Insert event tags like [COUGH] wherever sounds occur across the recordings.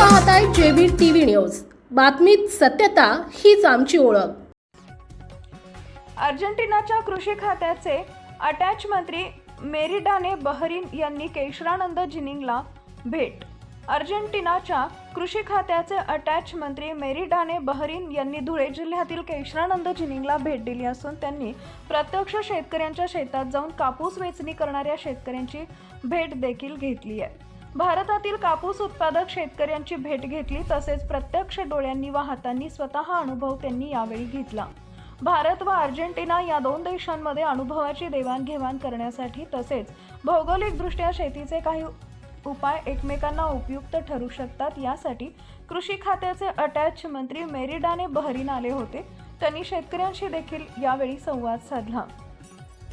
पाहताय JB TV news. बातमीत सत्यता हीच आमची ओळख. अर्जेंटिनाच्या कृषी खात्याचे अटॅच मंत्री मेरिडाने बहरीन यांनी केशरानंद जिनिंगला भेट. अर्जेंटिनाच्या कृषी खात्याचे अटॅच मंत्री मेरिडाने बहरीन यांनी धुळे जिल्ह्यातील केशरानंद जिनिंगला भेट दिली असून त्यांनी प्रत्यक्ष शेतकऱ्यांच्या शेतात जाऊन कापूस वेचणी करणाऱ्या शेतकऱ्यांची भेट देखील घेतली आहे. भारतातील कापूस उत्पादक शेतकऱ्यांची भेट घेतली तसेच प्रत्यक्ष डोळ्यांनी व हातांनी स्वतः अनुभव त्यांनी यावेळी घेतला. भारत व अर्जेंटिना या दोन देशांमध्ये अनुभवाची देवाणघेवाण करण्यासाठी तसेच भौगोलिकदृष्ट्या शेतीचे काही उपाय एकमेकांना उपयुक्त ठरू शकतात यासाठी कृषी खात्याचे अटॅच मंत्री मेरिडाने बहरीन आले होते. त्यांनी शेतकऱ्यांशी देखील यावेळी संवाद साधला.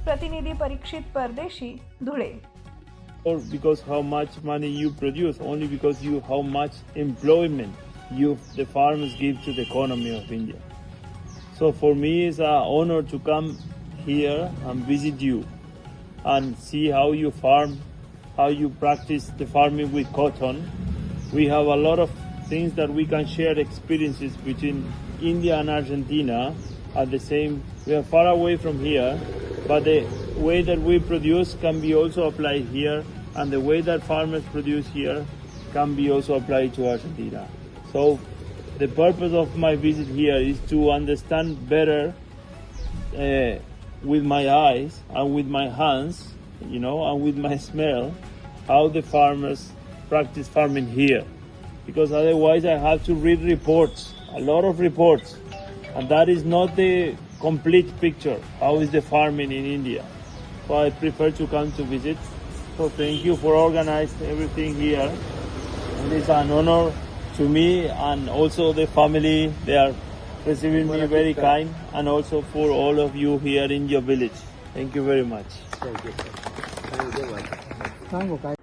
प्रतिनिधी परीक्षित परदेशी Dhule or because how much money you produce, only because you how much employment you the farmers give to the economy of India. So for me, it's an honor to come here and visit you and see how you farm, how you practice the farming with cotton. We have a lot of things that we can share experiences between India and Argentina. At the same, we are far away from here, but the way that we produce can be also applied here, and the way that farmers produce here can be also applied to Argentina. So, the purpose of my visit here is to understand better uh, with my eyes and with my hands, you know, and with my [LAUGHS] smell, how the farmers practice farming here. Because otherwise, I have to read reports, a lot of reports, and that is not the complete picture. How is the farming in India? So I prefer to come to visit. So thank you for organizing everything here. And it's an honor to me and also the family. They are receiving me very kind, and also for all of you here in your village. Thank you very much.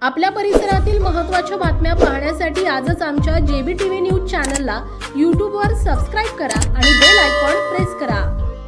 आपल्या परिसरातील महत्त्वाच्या बातम्या पाहण्यासाठी आजच आमच्या JB TV news चॅनलला यूट्यूबवर subscribe करा आणि बेल आयकॉन प्रेस करा